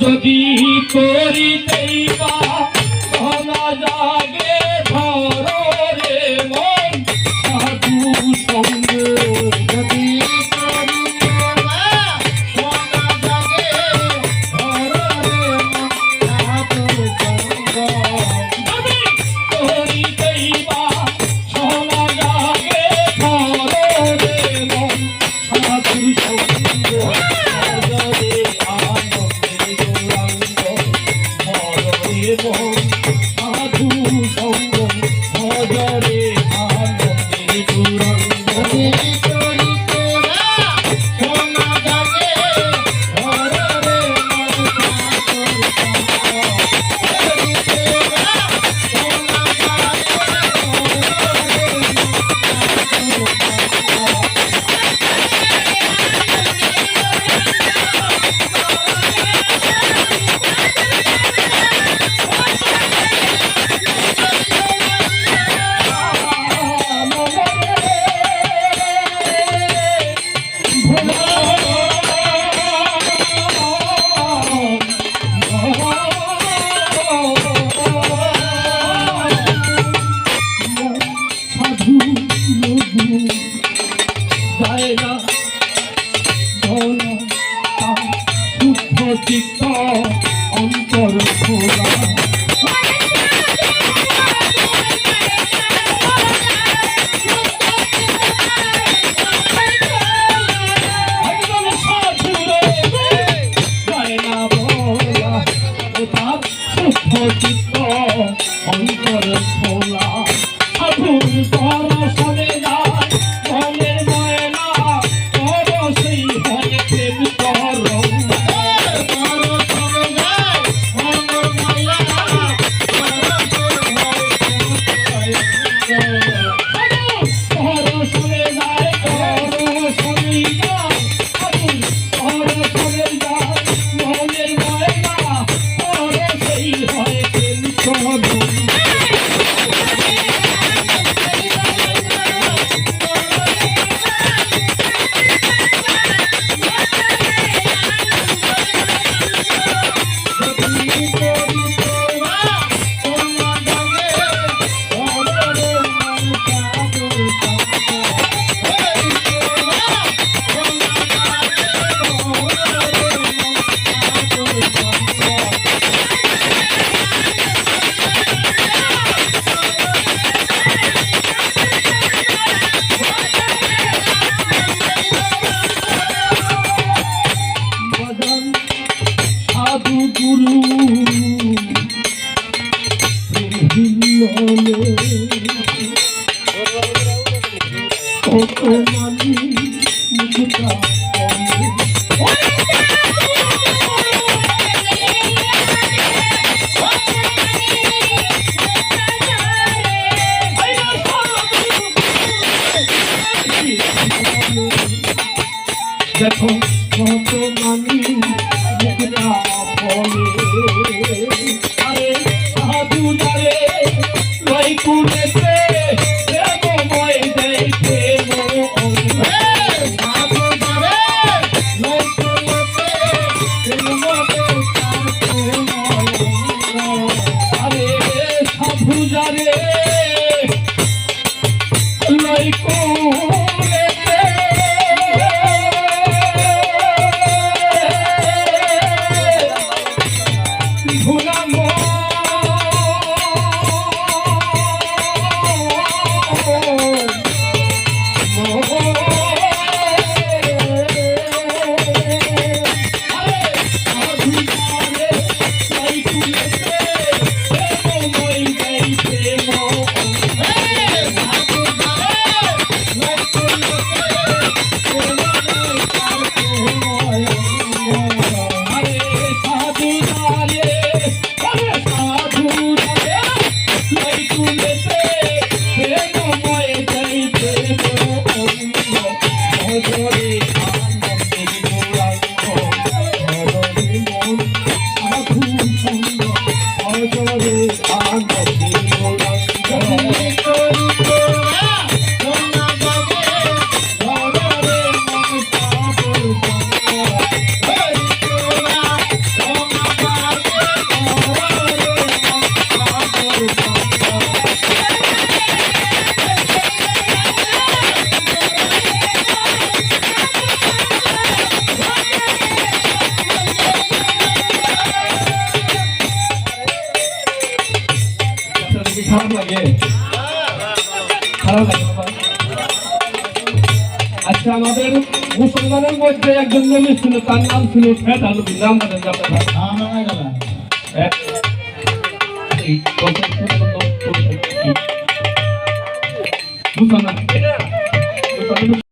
যদি করিতেই পা দুঃখ চিত্ত অন্তর খোলা। চিত্ত অন্তর গুরু কত মানি মুখটা That's home. Vamos, Thank you. খারাপ লাগে খারাপ লাগে আচ্ছা আমাদের মুসলমানের মধ্যে একজন নবী ছিল তার নাম ছিল নাম আপনারা কত- কি? মুসলমান।